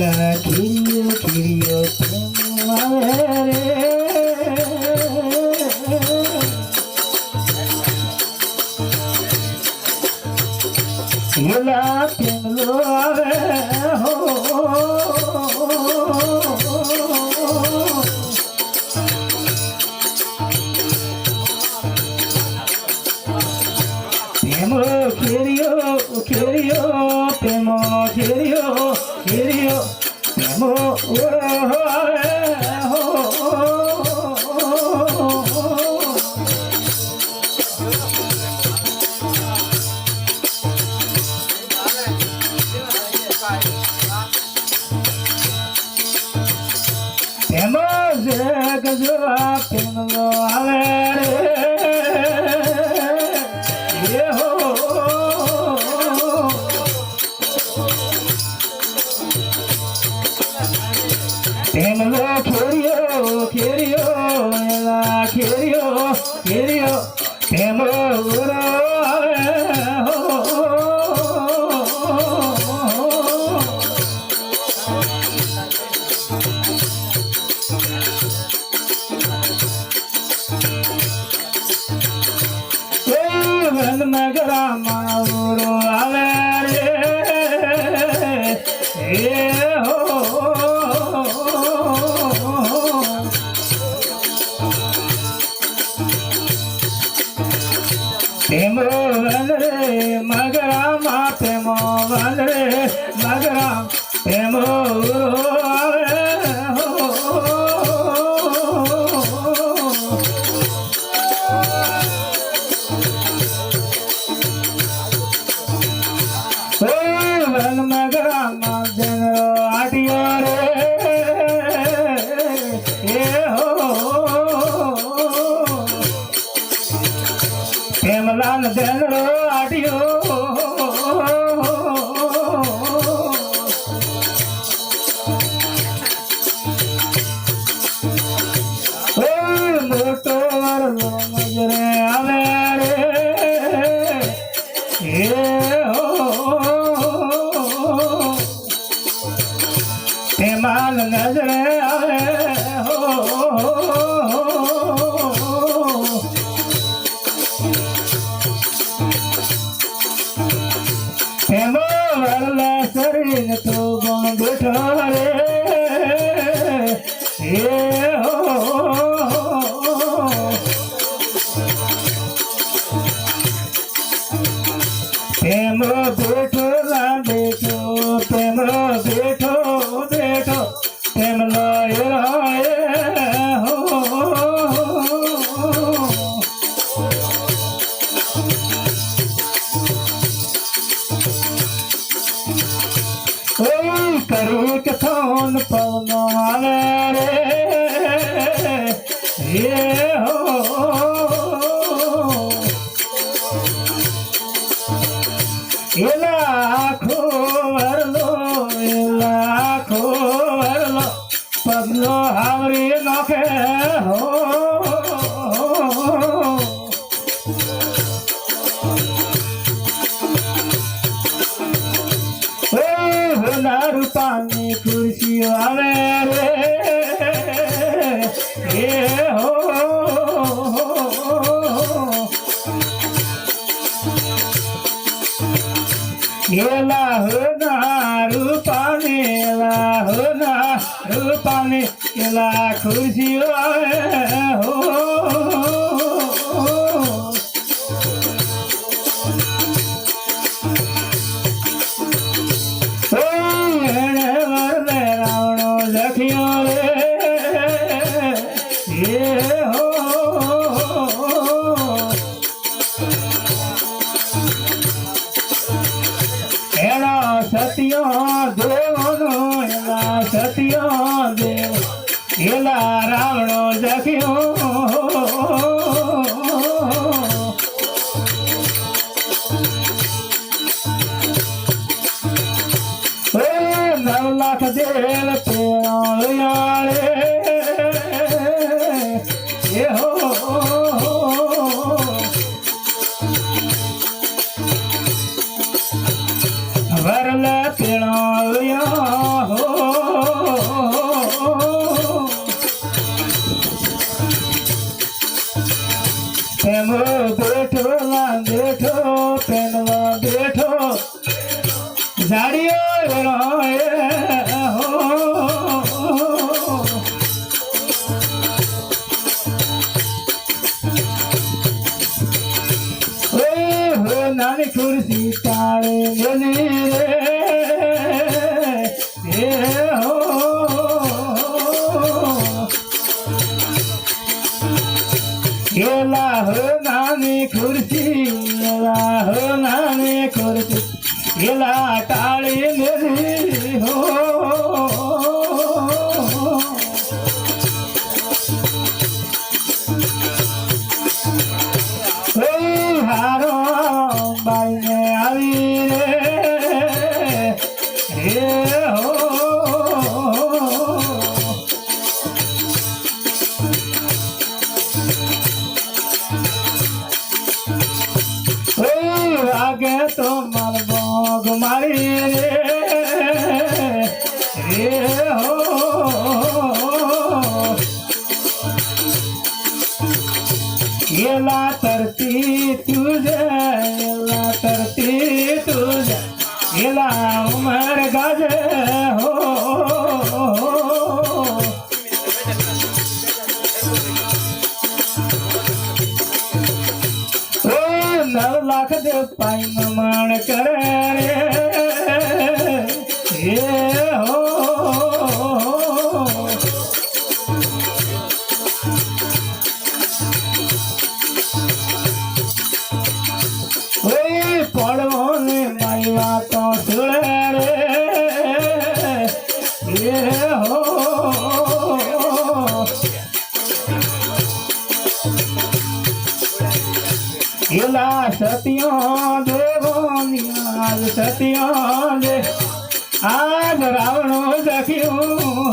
એલા ખીરિયો ખીરિયો પ્રેમ આવે રે ખેરિયો ખેરિયો પ્રેમ ખેરિયો ખેરિયો પ્રેમ ઓરે હો પ્રેમ આવે આવે હો વન મગરા મારો આવે પ્રેમલાલ જનરો નજરે આવે હો on the નારું પાની ખુરશી આવે રે. એ હો એલા હોના નારું પાણી એલા હો નારું પાણી એલા ખુરશીઓ આવે હો. એવા સત્ય દેવનો એવા સત્ય દેવ એલા રાવણો જખ્યો નવ વરલ પીણો હો. તેમ બેઠો ના બેઠો પેનવા બેઠો. જાડીઓ હો. ખુરશી તાળે મેલી રે. એ હો. ગેલા હો નાની ખુરશી, ગેલા હો નાની ખુરશી. ગેલા તાળી મેલી હો. વાગે તો માર બોગ મારી. રે હો. એલા તરતી તુજે ગેલા તરતી તુજે. ગેલા ઉમર ગાજે. નવ લાખ દે પાઈ નમણ કરે રે. હો ઓય પડવો ને મારી વાતો સુળે એલા સત્યો દેવો આજ સત્યો દે. આજ રાવણો દખ્યું